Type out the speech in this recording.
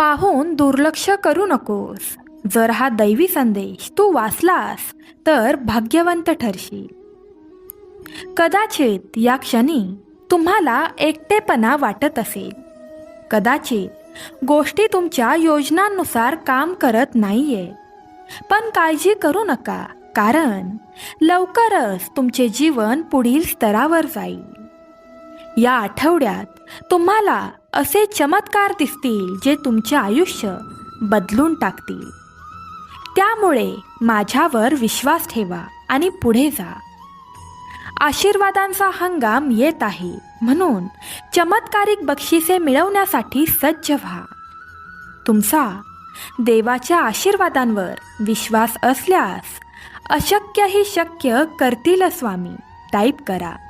पाहून दुर्लक्ष करू नकोस. जर हा दैवी संदेश तू वाचलास तर भाग्यवंत ठरशील. कदाचित या क्षणी तुम्हाला एकटेपणा वाटत असेल. कदाचित गोष्टी तुमच्या योजनांनुसार काम करत नाहीये. पण काळजी करू नका कारण लवकरच तुमचे जीवन पुढील स्तरावर जाईल. या आठवड्यात तुम्हाला असे चमत्कार दिसतील जे तुमचे आयुष्य बदलून टाकतील. त्यामुळे माझ्यावर विश्वास ठेवा आणि पुढे जा. आशीर्वादांचा हंगाम येत आहे म्हणून चमत्कारिक बक्षिसे मिळवण्यासाठी सज्ज व्हा. तुमचा देवाच्या आशीर्वादांवर विश्वास असल्यास अशक्यही शक्य करतील स्वामी. टाईप करा.